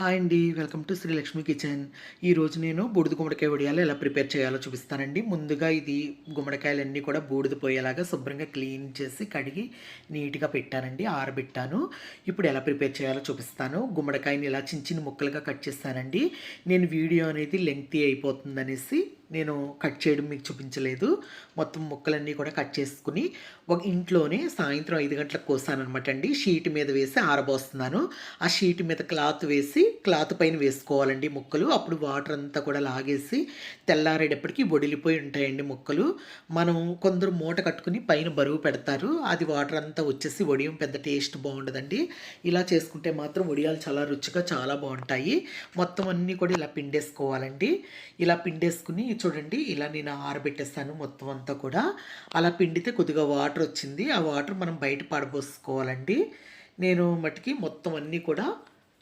Hi అండి welcome to Srilakshmi kitchen. ఈరోజు నేను బూడిద గుమ్మడికాయ వడియాలు ఎలా ప్రిపేర్ చేయాలో చూపిస్తానండి. ముందుగా ఇది గుమ్మడికాయలన్నీ కూడా బూడిద పోయేలాగా శుభ్రంగా క్లీన్ చేసి కడిగి నీట్గా పెట్టానండి ఆరబెట్టాను. ఇప్పుడు ఎలా ప్రిపేర్ చేయాలో చూపిస్తాను. గుమ్మడికాయని ఇలా చిన్న చిన్న ముక్కలుగా కట్ చేస్తానండి. నేను వీడియో అనేది లెంగ్తీ అయిపోతుందనేసి నేను కట్ చేయడం మీకు చూపించలేదు. మొత్తం ముక్కలన్నీ కూడా కట్ చేసుకుని ఒక ఇంట్లోనే సాయంత్రం ఐదు గంటలకు కోసానమాట అండి షీట్ మీద వేసి ఆరబోస్తున్నాను. ఆ షీట్ మీద క్లాత్ వేసి క్లాత్ పైన వేసుకోవాలండి ముక్కలు. అప్పుడు వాటర్ అంతా కూడా లాగేసి తెల్లారేటప్పటికి వడిలిపోయి ఉంటాయండి ముక్కలు. మనం కొందరు మూట కట్టుకుని పైన బరువు పెడతారు. అది వాటర్ అంతా వచ్చేసి వడియం పెద్ద టేస్ట్ బాగుండదండి ఇలా చేసుకుంటే మాత్రం వడియాలు చాలా రుచిగా చాలా బాగుంటాయి మొత్తం అన్నీ కూడా ఇలా పిండేసుకోవాలండి. ఇలా పిండేసుకుని చూడండి ఇలా నేను ఆరబెట్టేస్తాను మొత్తం అంతా కూడా. అలా పిండితే కొద్దిగా వాటర్ వాటర్ వచ్చింది. ఆ వాటర్ మనం బయట పడబోసుకోవాలండి నేను మటుకి మొత్తం అన్నీ కూడా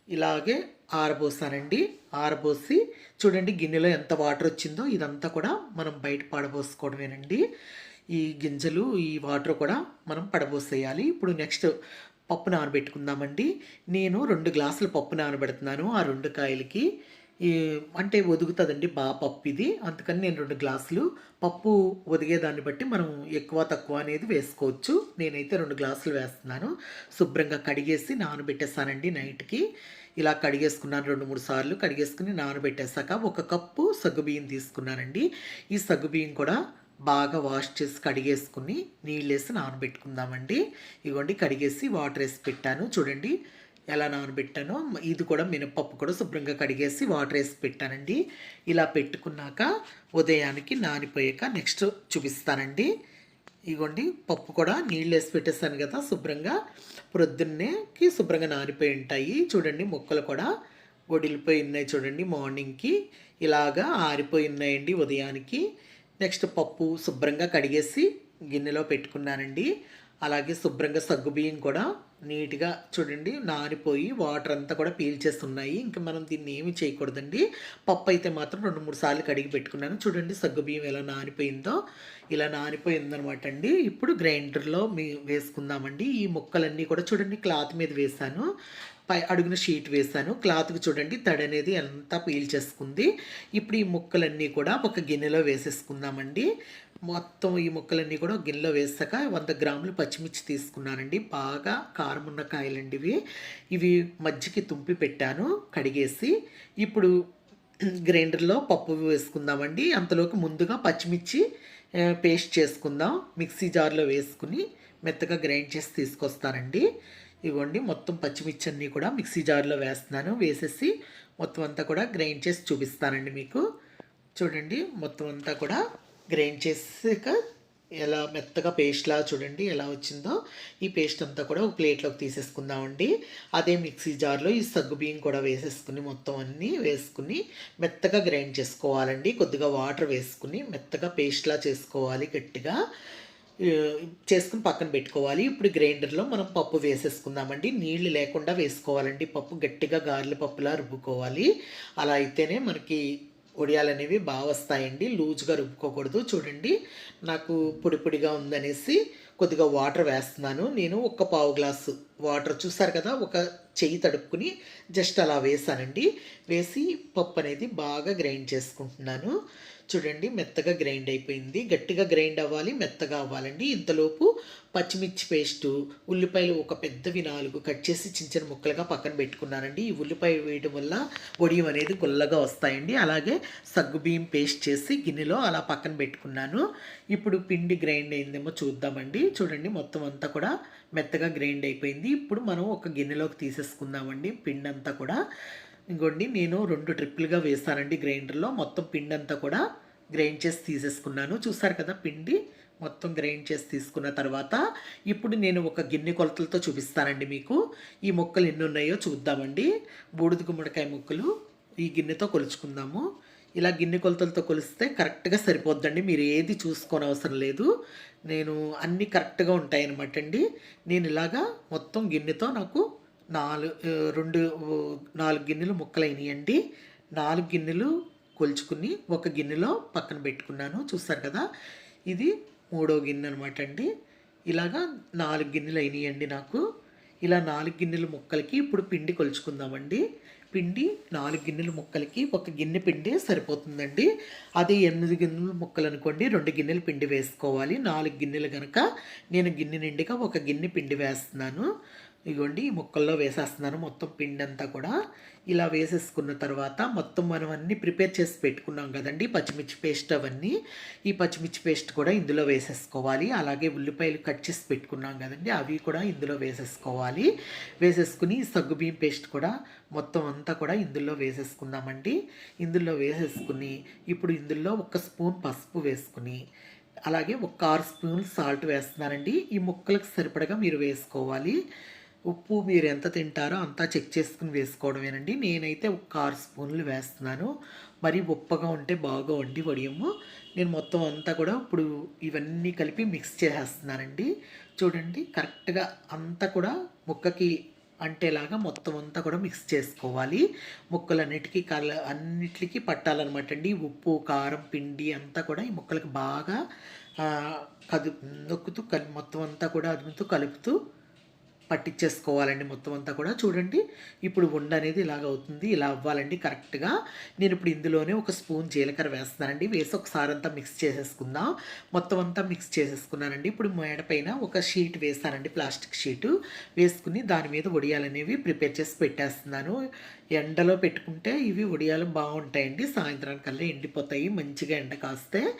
ఇలాగే ఆరబోసానండి. ఆరబోసి చూడండి గిన్నెలో ఎంత వాటర్ వచ్చిందో. ఇదంతా కూడా మనం బయట పడబోసుకోవడమేనండి ఈ గింజలు ఈ వాటర్ కూడా మనం పడబోసేయాలి. ఇప్పుడు నెక్స్ట్ పప్పు నానబెట్టుకుందామండి. నేను రెండు గ్లాసులు పప్పు నానబెడుతున్నాను ఆ రెండు కాయలకి. అంటే ఒదుగుతుందండి బాగా పప్పు ఇది అందుకని నేను రెండు గ్లాసులు పప్పు ఒదిగేదాన్ని బట్టి మనం ఎక్కువ తక్కువ అనేది వేసుకోవచ్చు. నేనైతే రెండు గ్లాసులు వేస్తున్నాను. శుభ్రంగా కడిగేసి నానబెట్టేసానండి నైట్కి. ఇలా కడిగేసుకున్నాను రెండు మూడు సార్లు. కడిగేసుకుని నానబెట్టేశాక ఒక కప్పు సగ్గుబియ్యం తీసుకున్నానండి. ఈ సగ్గుబియ్యం కూడా బాగా వాష్ చేసి కడిగేసుకుని నీళ్ళు వేసి నానబెట్టుకుందామండి. ఇగోండి కడిగేసి వాటర్ వేసి పెట్టాను. చూడండి ఎలా నానబెట్టానో ఇది కూడా మినపప్పు కూడా శుభ్రంగా కడిగేసి వాటర్ వేసి పెట్టానండి. ఇలా పెట్టుకున్నాక ఉదయానికి నానిపోయాక నెక్స్ట్ చూపిస్తానండి. ఇగోండి పప్పు కూడా నీళ్ళు వేసి పెట్టేస్తాను కదా శుభ్రంగా. ప్రొద్దున్నేకి శుభ్రంగా నానిపోయి ఉంటాయి. చూడండి మొక్కలు కూడా ఒడిలిపోయి ఉన్నాయి చూడండి మార్నింగ్కి. ఇలాగా ఆరిపోయి ఉన్నాయండి ఉదయానికి. నెక్స్ట్ పప్పు శుభ్రంగా కడిగేసి గిన్నెలో పెట్టుకున్నానండి. అలాగే శుభ్రంగా సగ్గుబియ్యం కూడా నీట్గా చూడండి నానిపోయి వాటర్ అంతా కూడా పీల్చేస్తున్నాయి. ఇంకా మనం దీన్ని ఏమి చేయకూడదండి. పప్పు అయితే మాత్రం రెండు మూడు సార్లు కడిగి పెట్టుకున్నాను. చూడండి సగ్గుబియ్యం ఎలా నానిపోయిందో. ఇలా నానిపోయిందనమాట అండి. ఇప్పుడు గ్రైండర్లో మీ వేసుకుందామండి. ఈ ముక్కలన్నీ కూడా చూడండి క్లాత్ మీద వేసాను పై అడుగున షీట్ వేసాను క్లాత్కి చూడండి తడి అనేది అంతా పీల్చేసుకుంది. ఇప్పుడు ఈ ముక్కలన్నీ కూడా ఒక గిన్నెలో వేసేసుకుందామండి. మొత్తం ఈ ముక్కలన్నీ కూడా గిన్నెలో వేసాక వంద గ్రాములు పచ్చిమిర్చి తీసుకున్నానండి. బాగా కారమున్న కాయలండి ఇవి ఇవి మజ్జికి తుంపి పెట్టాను కడిగేసి. ఇప్పుడు గ్రైండర్లో పప్పు వేసుకుందామండి. అంతలోకి ముందుగా పచ్చిమిర్చి పేస్ట్ చేసుకుందాం. మిక్సీ జార్లో వేసుకుని మెత్తగా గ్రైండ్ చేసి తీసుకొస్తానండి. ఇవ్వండి మొత్తం పచ్చిమిర్చి అన్నీ కూడా మిక్సీ జార్లో వేస్తున్నాను. వేసేసి మొత్తం అంతా కూడా గ్రైండ్ చేసి చూపిస్తానండి మీకు. చూడండి మొత్తం అంతా కూడా గ్రైండ్ చేసాక ఎలా మెత్తగా పేస్ట్లా చూడండి ఎలా వచ్చిందో. ఈ పేస్ట్ అంతా కూడా ఒక ప్లేట్లోకి తీసేసుకుందామండి. అదే మిక్సీ జార్లో ఈ సగ్గు బియ్యం కూడా వేసేసుకుని మొత్తం అన్నీ వేసుకుని మెత్తగా గ్రైండ్ చేసుకోవాలండి. కొద్దిగా వాటర్ వేసుకుని మెత్తగా పేస్ట్లా చేసుకోవాలి గట్టిగా. చేసుకుని పక్కన పెట్టుకోవాలి. ఇప్పుడు గ్రైండర్లో మనం పప్పు వేసేసుకుందామండి. నీళ్ళు లేకుండా వేసుకోవాలండి. పప్పు గట్టిగా గారెల పప్పులా రుబ్బుకోవాలి. అలా అయితేనే మనకి ఒడియాలు అనేవి బాగా వస్తాయండి లూజ్గా రుబ్బుకోకూడదు. చూడండి. నాకు పొడి పొడిగా ఉందనేసి కొద్దిగా వాటర్ వేస్తున్నాను. నేను ఒక పావు గ్లాసు వాటర్ చూసారు కదా ఒక చెయ్యి తడుపుకుని జస్ట్ అలా వేసానండి. వేసి పప్పు అనేది బాగా గ్రైండ్ చేసుకుంటున్నాను. చూడండి మెత్తగా గ్రైండ్ అయిపోయింది. గట్టిగా గ్రైండ్ అవ్వాలి మెత్తగా అవ్వాలండి. ఇంతలోపు పచ్చిమిర్చి పేస్టు ఉల్లిపాయలు ఒక పెద్దవి నాలుగు కట్ చేసి చిన్న చిన్న ముక్కలుగా పక్కన పెట్టుకున్నానండి. ఈ ఉల్లిపాయ వేయడం వల్ల వడియం అనేది గుల్లగా వస్తాయండి. అలాగే సగ్గుబియ్యం పేస్ట్ చేసి గిన్నెలో అలా పక్కన పెట్టుకున్నాను. ఇప్పుడు పిండి గ్రైండ్ అయిందేమో చూద్దామండి. చూడండి మొత్తం అంతా కూడా మెత్తగా గ్రైండ్ అయిపోయింది. ఇప్పుడు మనం ఒక గిన్నెలోకి తీసేసుకుందామండి. పిండి అంతా కూడా ఇంకోండి నేను రెండు ట్రిప్పులుగా వేస్తానండి గ్రైండర్లో. మొత్తం పిండి అంతా కూడా గ్రైండ్ చేసి తీసేసుకున్నాను. చూసారు కదా పిండి మొత్తం గ్రైండ్ చేసి తీసుకున్న తర్వాత ఇప్పుడు నేను ఒక గిన్నె కొలతలతో చూపిస్తానండి మీకు. ఈ మొక్కలు ఎన్ని ఉన్నాయో చూద్దామండి. బూడిద గుమ్మడికాయ ముక్కలు ఈ గిన్నెతో కొలుచుకుందాము. ఇలా గిన్నె కొలతలతో కొలిస్తే కరెక్ట్గా సరిపోద్దండి. మీరు ఏది చూసుకోని అవసరం లేదు. నేను అన్నీ కరెక్ట్గా ఉంటాయన్నమాట అండి నేను ఇలాగా మొత్తం గిన్నెతో నాకు నాలుగు రెండు నాలుగు గిన్నెలు ముక్కలైనయండి. నాలుగు గిన్నెలు కొలుచుకుని ఒక గిన్నెలో పక్కన పెట్టుకున్నాను. చూస్తారు కదా ఇది మూడో గిన్నె అనమాట అండి. ఇలాగా నాలుగు గిన్నెలు అయినాయండి నాకు. ఇలా నాలుగు గిన్నెల ముక్కలకి ఇప్పుడు పిండి కొలుచుకుందామండి. పిండి నాలుగు గిన్నెల ముక్కలకి ఒక గిన్నె పిండి సరిపోతుందండి. అదే ఎనిమిది గిన్నెల ముక్కలు అనుకోండి రెండు గిన్నెల పిండి వేసుకోవాలి. నాలుగు గిన్నెలు కనుక నేను గిన్నె నిండుగా ఒక గిన్నె పిండి వేస్తున్నాను. ఇగోండి ఈ ముక్కల్లో వేసేస్తున్నాను మొత్తం పిండి అంతా కూడా. ఇలా వేసేసుకున్న తర్వాత మొత్తం మనం అన్నీ ప్రిపేర్ చేసి పెట్టుకున్నాం కదండి పచ్చిమిర్చి పేస్ట్ అవన్నీ. ఈ పచ్చిమిర్చి పేస్ట్ కూడా ఇందులో వేసేసుకోవాలి. అలాగే ఉల్లిపాయలు కట్ చేసి పెట్టుకున్నాం కదండి అవి కూడా ఇందులో వేసేసుకోవాలి. వేసేసుకుని సగ్గుబియ్యం పేస్ట్ కూడా మొత్తం అంతా కూడా ఇందులో వేసేసుకుందామండి. ఇందులో వేసేసుకుని ఇప్పుడు ఇందులో ఒక స్పూన్ పసుపు వేసుకుని అలాగే ఒక ఆరు స్పూన్ సాల్ట్ వేస్తున్నానండి. ఈ ముక్కలకు సరిపడగా మీరు వేసుకోవాలి. ఉప్పు మీరు ఎంత తింటారో అంతా చెక్ చేసుకుని వేసుకోవడమేనండి. నేనైతే ఒక ఆరు స్పూన్లు వేస్తున్నాను. మరి ఉప్పగా ఉంటే బాగా వండి వడియము. నేను మొత్తం అంతా కూడా ఇప్పుడు ఇవన్నీ కలిపి మిక్స్ చేసేస్తున్నానండి. చూడండి కరెక్ట్గా అంతా కూడా ముక్కకి అంటేలాగా మొత్తం అంతా కూడా మిక్స్ చేసుకోవాలి. ముక్కలన్నిటికీ కల అన్నిటికీ పట్టాలన్నమాట అండి ఉప్పు కారం పిండి అంతా కూడా ఈ ముక్కలకు బాగా కదు నొక్కుతూ కలి మొత్తం అంతా కూడా అదుముతూ కలుపుతూ పట్టించేసుకోవాలండి మొత్తం అంతా కూడా. చూడండి ఇప్పుడు ఉండ అనేది ఇలాగ అవుతుంది. ఇలా అవ్వాలండి కరెక్ట్గా. నేను ఇప్పుడు ఇందులోనే ఒక స్పూన్ జీలకర్ర వేస్తున్నానండి. వేసి ఒకసారి అంతా మిక్స్ చేసేసుకుందాం. మొత్తం అంతా మిక్స్ చేసేసుకున్నానండి. ఇప్పుడు మేడ పైన ఒక షీట్ వేస్తానండి ప్లాస్టిక్ షీటు. వేసుకుని దాని మీద వడియాలనేవి ప్రిపేర్ చేసి పెట్టేస్తున్నాను. ఎండలో పెట్టుకుంటే ఇవి వడియాలు బాగుంటాయండి. సాయంత్రానికల్లా ఎండిపోతాయి మంచిగా ఎండ కాస్తే.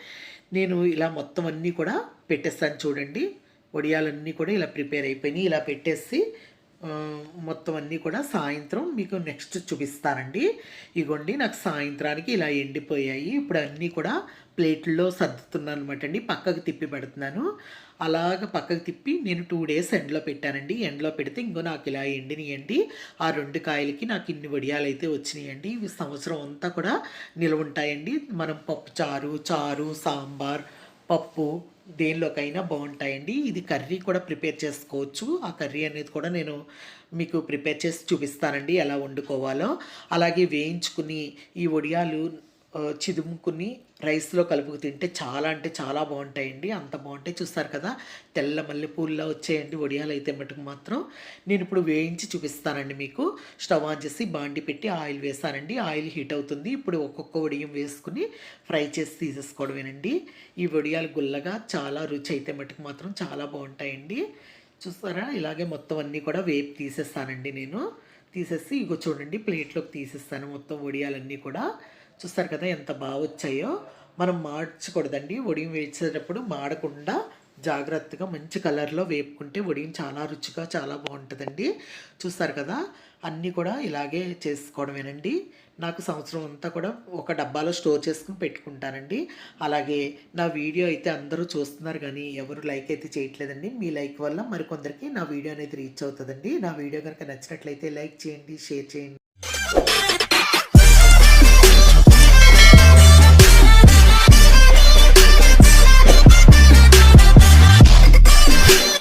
నేను ఇలా మొత్తం అన్నీ కూడా పెట్టేస్తాను చూడండి. వడియాలన్నీ కూడా ఇలా ప్రిపేర్ అయిపోయినాయి. ఇలా పెట్టేసి మొత్తం అన్నీ కూడా సాయంత్రం మీకు నెక్స్ట్ చూపిస్తానండి. ఇగోండి నాకు సాయంత్రానికి ఇలా ఎండిపోయాయి. ఇప్పుడు అన్నీ కూడా ప్లేట్లో సర్దుతున్నాను అనమాట అండి. పక్కకు తిప్పి పెడుతున్నాను. అలాగ పక్కకు తిప్పి నేను టూ డేస్ ఎండలో పెట్టానండి. ఎండలో పెడితే ఇంకో నాకు ఇలా ఎండినాయండి. ఆ రెండు కాయలకి నాకు ఇన్ని వడియాలు అయితే వచ్చినాయండి. ఇవి సంవత్సరం అంతా కూడా నిల్వ ఉంటాయండి. మనం పప్పు చారు చారు సాంబార్ పప్పు దేనిలోకైనా బాగుంటాయండి. ఇది కర్రీ కూడా ప్రిపేర్ చేసుకోవచ్చు. ఆ కర్రీ అనేది కూడా నేను మీకు ప్రిపేర్ చేసి చూపిస్తానండి ఎలా వండుకోవాలో. అలాగే వేయించుకుని ఈ వడియాలు చిదుముకుని రైస్లో కలుపుకు తింటే చాలా అంటే చాలా బాగుంటాయండి. అంత బాగుంటాయి చూస్తారు కదా తెల్ల మల్లెపూల్లో వచ్చేయండి వడియాలు అయితే మటుకు మాత్రం. నేను ఇప్పుడు వేయించి చూపిస్తానండి మీకు. స్టవ్ ఆన్ చేసి బాండి పెట్టి ఆయిల్ వేసానండి. ఆయిల్ హీట్ అవుతుంది. ఇప్పుడు ఒక్కొక్క వడియం వేసుకుని ఫ్రై చేసి తీసేసుకోవడమేనండి. ఈ వడియాలు గుల్లగా చాలా రుచి అయితే మటుకు మాత్రం చాలా బాగుంటాయండి. చూస్తారా? ఇలాగే మొత్తం అన్నీ కూడా వేపు తీసేస్తానండి నేను. తీసేసి ఇగో చూడండి ప్లేట్లోకి తీసేస్తాను మొత్తం వడియాలన్నీ కూడా. చూస్తారు కదా ఎంత బాగా వచ్చాయో. మనం మార్చకూడదండి. వడియం వేసేటప్పుడు మాడకుండా జాగ్రత్తగా మంచి కలర్లో వేపుకుంటే వడియం చాలా రుచిగా చాలా బాగుంటుందండి. చూస్తారు కదా అన్నీ కూడా ఇలాగే చేసుకోవడమేనండి. నాకు సంవత్సరం అంతా కూడా ఒక డబ్బాలో స్టోర్ చేసుకుని పెట్టుకుంటానండి. అలాగే నా వీడియో అయితే అందరూ చూస్తున్నారు కానీ ఎవరు లైక్ అయితే చేయట్లేదండి. మీ లైక్ వల్ల మరికొందరికి నా వీడియో అనేది రీచ్ అవుతుందండి. నా వీడియో కనుక నచ్చినట్లయితే లైక్ చేయండి షేర్ చేయండి.